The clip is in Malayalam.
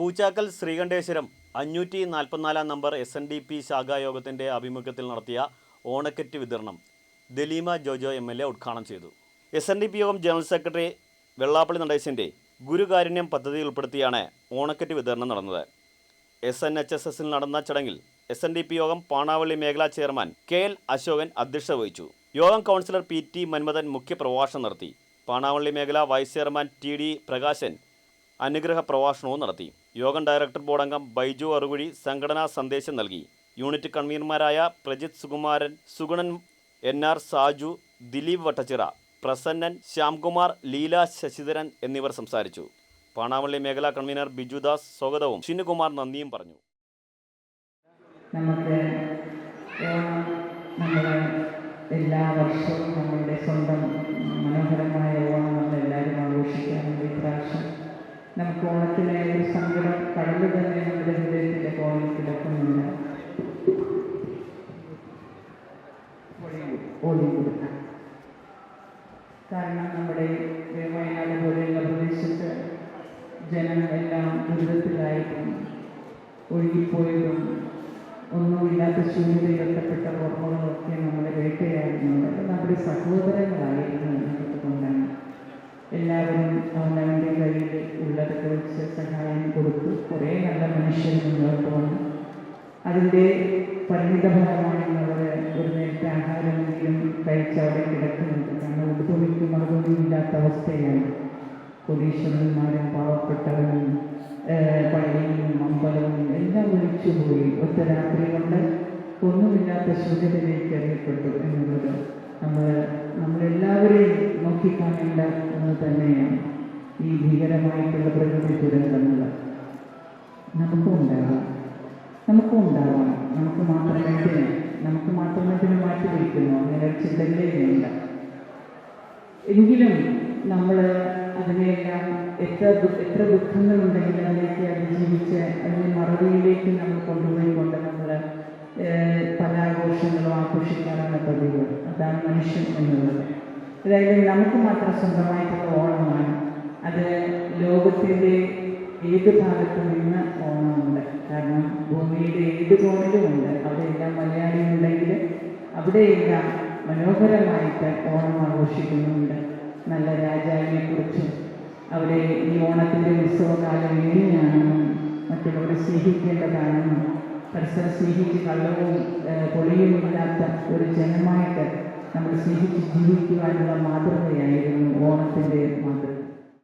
പൂച്ചാക്കൽ ശ്രീകണ്ഠേശ്വരം അഞ്ഞൂറ്റി നാൽപ്പത്തിനാലാം number S N D P ശാഖായോഗത്തിന്റെ ആഭിമുഖ്യത്തിൽ നടത്തിയ ഓണക്കെറ്റ് വിതരണം Daleema Jojo M L A ഉദ്ഘാടനം ചെയ്തു. എസ് എൻ ഡി പി യോഗം ജനറൽ സെക്രട്ടറി വെള്ളാപ്പള്ളി നടേശന്റെ ഗുരുകാരുണ്യം പദ്ധതി ഉൾപ്പെടുത്തിയാണ് ഓണക്കെറ്റ് വിതരണം നടന്നത്. എസ് എൻ എച്ച് എസ് എസിൽ നടന്ന ചടങ്ങിൽ എസ് എൻ ഡി പി യോഗം പാണാവള്ളി മേഖലാ ചെയർമാൻ കെ എൽ അശോകൻ അധ്യക്ഷത വഹിച്ചു. യോഗം കൗൺസിലർ പി ടി മന്മഥൻ മുഖ്യപ്രഭാഷണം നടത്തി. പാണാവള്ളി മേഖല vice chairman T D Prakashan അനുഗ്രഹ പ്രഭാഷണവും നടത്തി. യോഗം ഡയറക്ടർ ബോർഡ് അംഗം ബൈജു അറുകുഴി സംഘടനാ സന്ദേശം നൽകി. യൂണിറ്റ് കൺവീനർമാരായ പ്രജിത് സുകുമാരൻ സുഗുണൻ എൻ ആർ സാജു ദിലീപ് വട്ടച്ചിറ പ്രസന്നൻ ശ്യാംകുമാർ ലീല ശശിധരൻ എന്നിവർ സംസാരിച്ചു. പാണാവള്ളി മേഖലാ കൺവീനർ ബിജുദാസ് സ്വാഗതവും. ഷിനുകുമാർ നന്ദിയും പറഞ്ഞു. നമുക്ക് എല്ലാ വർഷവും നമ്മളുടെ സ്വന്തം ഓടി കൊടുക്കാം കാരണം നമ്മുടെ വയനാട് പോലെയുള്ള പ്രദേശത്ത് ജനങ്ങളെല്ലാം ദുരിതത്തിലായിട്ടും ഒഴുകിപ്പോയതും ഒന്നുമില്ലാത്ത ശൂന്യതയിൽ ശൂന്യതയിലെത്തപ്പെട്ട ഓർമ്മകളൊക്കെ നമ്മളെ വേട്ടയായിരുന്നു അതൊക്കെ നമ്മുടെ സഹോദരങ്ങളായിരുന്നു എന്നതുകൊണ്ടാണ്. എല്ലാവരും അവനവന്റെ കയ്യിൽ ഉള്ളതൊക്കെ വെച്ച് സഹായം കൊടുത്തു കുറേ നല്ല മനുഷ്യർ മുന്നോട്ട് വന്നു അതിന്റെ പരിണിതഫലമായി കഴിച്ച് അവിടെ കിടക്കുന്നുണ്ട്. കാരണം ഉടുതുണിക്കും മറുപടിയില്ലാത്ത അവസ്ഥയാണ്. കോടീശ്വരന്മാരും പാവപ്പെട്ടവരും പള്ളിയും അമ്പലവും എല്ലാം ഒഴിച്ചുപോയി ഒറ്റ രാത്രി കൊണ്ട് ഒന്നുമില്ലാത്ത ശൂന്യതയിലേക്ക് അറിയപ്പെട്ടു എന്നുള്ളത് നമ്മൾ നമ്മളെല്ലാവരെയും നോക്കിക്കാണേണ്ട ഒന്ന് തന്നെയാണ് ഈ ഭീകരമായിട്ടുള്ള പ്രകൃതി ദുരന്തങ്ങൾ നമുക്കും ഉണ്ടാകാം. നമുക്കും ഉണ്ടാവാം നമുക്ക് മാത്രമേ നമുക്ക് മാത്രം എന്തിന് മാറ്റി വയ്ക്കുന്നു അങ്ങനെ ഒരു ഇല്ല എങ്കിലും നമ്മൾ അതിനെല്ലാം എത്ര എത്ര ദുഃഖങ്ങളുണ്ടെങ്കിലും അതിലേക്ക് അതിജീവിച്ച് അതിനെ മറവിയിലേക്ക് നമ്മൾ കൊണ്ടുപോയി കൊണ്ട് നമ്മൾ പല ആഘോഷങ്ങളും ആഘോഷിക്കാറാണ് പതിവ്. അതാണ് മനുഷ്യൻ എന്നുള്ളത്. അതായത് നമുക്ക് മാത്രം സ്വന്തമായിട്ടുള്ള ഓണമാണ്. അത് ലോകത്തിന്റെ ഏത് ഭാഗത്ത് നിന്ന് ഓണമുണ്ട്. കാരണം ഭൂമിയുടെ ഏത് കോണിലും ഉണ്ട്. അവിടെയെല്ലാം മലയാളിയുണ്ട് അവിടെയെല്ലാം മനോഹരമായിട്ട് ഓണം ആഘോഷിക്കുന്നുണ്ട്. നല്ല രാജാവിനെ കുറിച്ചും അവരെ ഈ ഓണത്തിന്റെ ഉത്സവകാലം എങ്ങനെയാണെന്നും മറ്റുള്ളവരെ സ്നേഹിക്കേണ്ടതാണെന്നും പരസ്പരം സ്നേഹിച്ച് കള്ളവും പൊളിയുമില്ലാത്ത ഒരു ജനമായിട്ട് നമ്മൾ സ്നേഹിച്ച് ജീവിക്കുവാനുള്ള മാതൃകയായിരുന്നു ഓണത്തിന്റെ മാതൃക.